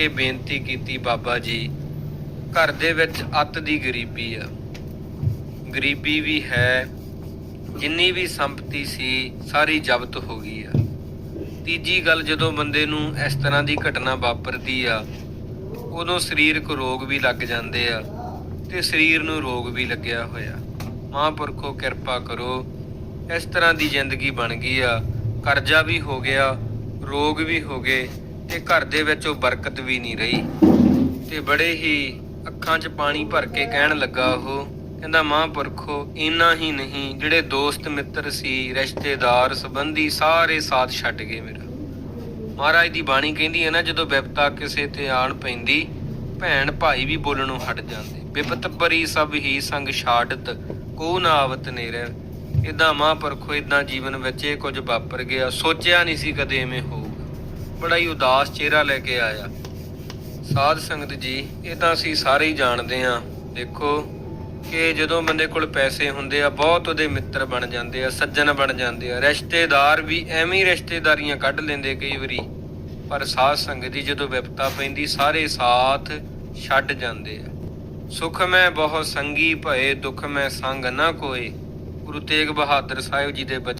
ਕੇ ਬੇਨਤੀ ਕੀਤੀ ਬਾਬਾ ਜੀ, ਘਰ ਦੇ ਵਿੱਚ ਅੱਤ ਦੀ ਗਰੀਬੀ ਆ। ਗਰੀਬੀ ਵੀ ਹੈ, ਜਿੰਨੀ ਵੀ ਸੰਪਤੀ ਸੀ, ਸਾਰੀ ਜ਼ਬਤ ਹੋ ਗਈ ਆ। ਤੀਜੀ ਗੱਲ, ਜਦੋਂ ਬੰਦੇ ਨੂੰ ਇਸ ਤਰ੍ਹਾਂ ਦੀ ਘਟਨਾ ਵਾਪਰਦੀ ਆ, ਉਦੋਂ ਸਰੀਰਕ ਰੋਗ ਵੀ ਲੱਗ ਜਾਂਦੇ ਆ ਤੇ ਸਰੀਰ ਨੂੰ ਰੋਗ ਵੀ ਲੱਗਿਆ ਹੋਇਆ। ਮਹਾਂਪੁਰਖੋ, ਕਿਰਪਾ ਕਰੋ, ਇਸ ਤਰ੍ਹਾਂ ਦੀ ਜ਼ਿੰਦਗੀ ਬਣ ਗਈ ਆ। ਕਰਜ਼ਾ ਵੀ ਹੋ ਗਿਆ, ਰੋਗ ਵੀ ਹੋ ਗਏ ਤੇ ਘਰ ਦੇ ਵਿੱਚ ਉਹ ਬਰਕਤ ਵੀ ਨਹੀਂ ਰਹੀ। ਤੇ ਬੜੇ ਹੀ ਅੱਖਾਂ 'ਚ ਪਾਣੀ ਭਰ ਕੇ ਕਹਿਣ ਲੱਗਾ ਉਹ, ਕਹਿੰਦਾ, ਮਹਾਂਪੁਰਖੋ ਇੰਨਾ ਹੀ ਨਹੀਂ, ਜਿਹੜੇ ਦੋਸਤ, ਮਿੱਤਰ ਸੀ, ਰਿਸ਼ਤੇਦਾਰ, ਸੰਬੰਧੀ ਸਾਰੇ ਸਾਥ ਛੱਡ ਗਏ ਮੇਰਾ। ਮਹਾਰਾਜ ਦੀ ਬਾਣੀ ਕਹਿੰਦੀ ਹੈ ਨਾ, ਜਦੋਂ ਵਿਪਤਾ ਕਿਸੇ ਤੇ ਆਣ ਪੈਂਦੀ, ਭੈਣ ਭਾਈ ਵੀ ਬੋਲਣੋਂ ਹਟ ਜਾਂਦੇ। ਵਿਪਤ ਪਰੀ ਸਭ ਹੀ ਸੰਗ ਛਾੜਤ, ਕੋ ਨਾ ਆਵਤ ਨੇਰੇ। ਇਦਾਂ ਮਹਾਂਪੁਰਖੋ ਇਦਾਂ ਜੀਵਨ ਵਿੱਚ ਇਹ ਕੁਝ ਵਾਪਰ ਗਿਆ। ਸੋਚਿਆ ਨਹੀਂ ਸੀ ਕਦੇ ਐਵੇਂ ਹੋ। ਬੜਾ ਹੀ ਉਦਾਸ ਚਿਹਰਾ ਲੈ ਕੇ ਆਇਆ। ਸਾਧ ਸੰਗਤ ਜੀ, ਇਹ ਤਾਂ ਅਸੀਂ ਸਾਰੇ ਹੀ ਜਾਣਦੇ ਆ ਦੇਖੋ ਕਿ ਜਦੋਂ ਬੰਦੇ ਕੋਲ ਪੈਸੇ ਹੁੰਦੇ ਆ, ਬਹੁਤ ਉਹਦੇ ਮਿੱਤਰ ਬਣ ਜਾਂਦੇ ਆ, ਸੱਜਣ ਬਣ ਜਾਂਦੇ ਆ। ਰਿਸ਼ਤੇਦਾਰ ਵੀ ਐਵੇਂ ਰਿਸ਼ਤੇਦਾਰੀਆਂ ਕੱਢ ਲੈਂਦੇ ਕਈ ਵਾਰੀ। ਪਰ ਸਾਧ ਸੰਗਤ ਦੀ ਜਦੋਂ ਵਿਪਤਾ ਪੈਂਦੀ, ਸਾਰੇ ਸਾਥ ਛੱਡ ਜਾਂਦੇ ਆ। ਸੁਖ ਮੈਂ ਬਹੁਤ ਸੰਗੀ ਭਏ, ਦੁੱਖ ਮੈਂ ਸੰਗ ਨਾ ਕੋਏ। ਗੁਰੂ ਤੇਗ ਬਹਾਦਰ ਸਾਹਿਬ ਜੀ ਦੇ ਬਚ-